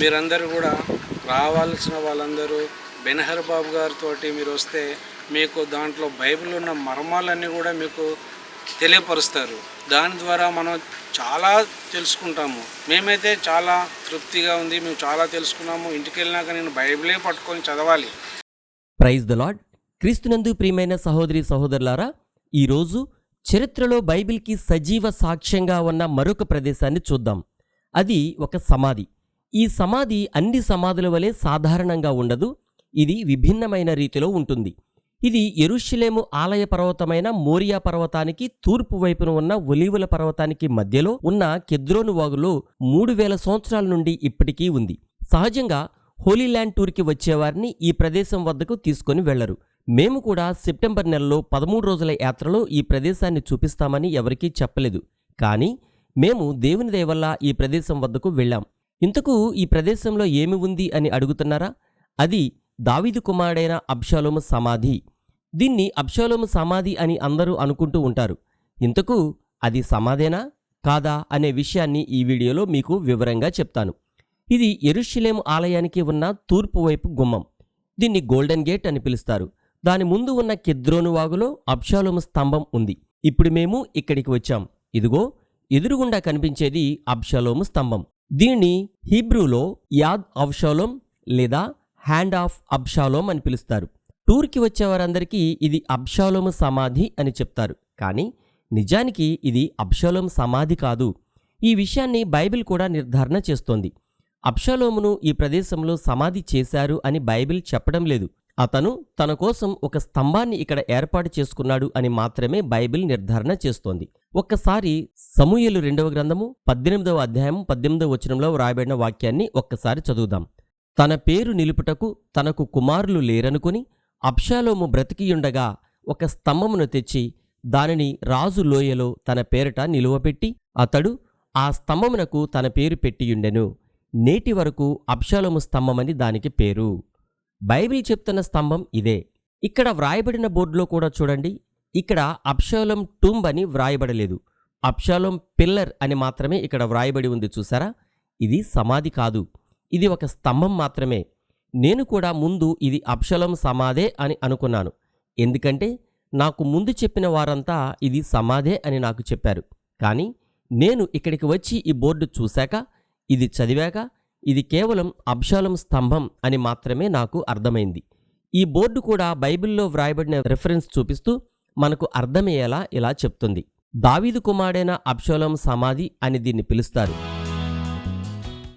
మీరందరూ కూడా రావాల్సిన వాళ్ళందరూ బెనహర్ బాబు గారితో మీరు వస్తే మీకు దాంట్లో బైబిల్ ఉన్న మర్మాలన్నీ కూడా మీకు తెలియపరుస్తారు. దాని ద్వారా మనం చాలా తెలుసుకుంటాము. మేమైతే చాలా తృప్తిగా ఉంది. మేము చాలా తెలుసుకున్నాము. ఇంటికి వెళ్ళినాక నేను బైబిలే పట్టుకొని చదవాలి. ప్రైజ్ ద లాడ్ క్రీస్తునందు ప్రియమైన సహోదరి సహోదరులారా ఈరోజు చరిత్రలో బైబిల్కి సజీవ సాక్ష్యంగా ఉన్న మరొక ప్రదేశాన్ని చూద్దాం. అది ఒక సమాధి. ఈ సమాధి అన్ని సమాధుల వలె సాధారణంగా ఉండదు. ఇది విభిన్నమైన రీతిలో ఉంటుంది. ఇది ఎరుషులేము ఆలయ పర్వతమైన మోరియా పర్వతానికి తూర్పు వైపున ఉన్న ఒలీవుల పర్వతానికి మధ్యలో ఉన్న కెద్రోను వాగులో మూడు వేల సంవత్సరాల నుండి ఇప్పటికీ ఉంది. సహజంగా హోలీల్యాండ్ టూర్కి వచ్చేవారిని ఈ ప్రదేశం వద్దకు తీసుకొని వెళ్ళరు మేము కూడా సెప్టెంబర్ నెలలో పదమూడు రోజుల యాత్రలో ఈ ప్రదేశాన్ని చూపిస్తామని ఎవరికీ చెప్పలేదు. కానీ మేము దేవుని దయవల్ల ఈ ప్రదేశం వద్దకు వెళ్ళాం. ఇంతకు ఈ ప్రదేశంలో ఏమి ఉంది అని అడుగుతున్నారా? అది దావీదు కుమారుడైన అబ్షాలోము సమాధి. దీన్ని అబ్షాలోము సమాధి అని అందరూ అనుకుంటూ ఉంటారు. ఇంతకు అది సమాధేనా? కాదా? అనే విషయాన్ని ఈ వీడియోలో మీకు వివరంగా చెప్తాను. ఇది ఎరుషలేము ఆలయానికి ఉన్న తూర్పు వైపు గుమ్మం. దీన్ని గోల్డెన్ గేట్ అని పిలుస్తారు. దాని ముందు ఉన్న కిద్రోను వాగులో అబ్షాలోము స్తంభం ఉంది. ఇప్పుడు మేము ఇక్కడికి వచ్చాం. ఇదిగో ఎదురుగుండా కనిపించేది అబ్షాలోము స్తంభం. దీనిని హీబ్రూలో యాద్ అబ్షాలోం లేదా హ్యాండ్ ఆఫ్ అబ్షాలోం అని పిలుస్తారు. టూర్కి వచ్చేవారందరికీ ఇది అబ్షాలోము సమాధి అని చెప్తారు. కానీ నిజానికి ఇది అబ్షాలోం సమాధి కాదు. ఈ విషయాన్ని బైబిల్ కూడా నిర్ధారణ చేస్తోంది. అబ్షాలోమును ఈ ప్రదేశంలో సమాధి చేశారు అని బైబిల్ చెప్పడం లేదు. అతను తన కోసం ఒక స్తంభాన్ని ఇక్కడ ఏర్పాటు చేసుకున్నాడు అని మాత్రమే బైబిల్ నిర్ధారణ చేస్తోంది. ఒక్కసారి సమూహలు రెండవ గ్రంథము పద్దెనిమిదవ అధ్యాయం పద్దెనిమిదవ వచనంలో వ్రాయబడిన వాక్యాన్ని ఒక్కసారి చదువుదాం. తన పేరు నిలుపుటకు తనకు కుమారులు లేరనుకుని అప్షాలోము బ్రతికియుండగా ఒక స్తంభమును తెచ్చి దానిని రాజు లోయలో తన పేరట నిలువపెట్టి అతడు ఆ స్తంభమునకు తన పేరు పెట్టియుండెను. నేటి వరకు అప్షాలోము స్తంభమని దానికి పేరు. బైబిల్ చెప్తున్న స్తంభం ఇదే. ఇక్కడ వ్రాయబడిన బోర్డులో కూడా చూడండి. ఇక్కడ అప్షాలం టూంబ్ అని వ్రాయబడలేదు. అప్షాలం పిల్లర్ అని మాత్రమే ఇక్కడ వ్రాయబడి ఉంది చూసారా? ఇది సమాధి కాదు. ఇది ఒక స్తంభం మాత్రమే. నేను కూడా ముందు ఇది అప్షలం సమాధే అని అనుకున్నాను. ఎందుకంటే నాకు ముందు చెప్పిన వారంతా ఇది సమాధే అని నాకు చెప్పారు. కానీ నేను ఇక్కడికి వచ్చి ఈ బోర్డు చూశాక ఇది చదివాక ఇది కేవలం అబ్షాలం స్తంభం అని మాత్రమే నాకు అర్థమైంది. ఈ బోర్డు కూడా బైబిల్లో వ్రాయబడిన రెఫరెన్స్ చూపిస్తూ మనకు అర్థమయ్యేలా ఇలా చెప్తుంది. దావీదు కుమారుడైన అబ్షోలం సమాధి అని దీన్ని పిలుస్తారు.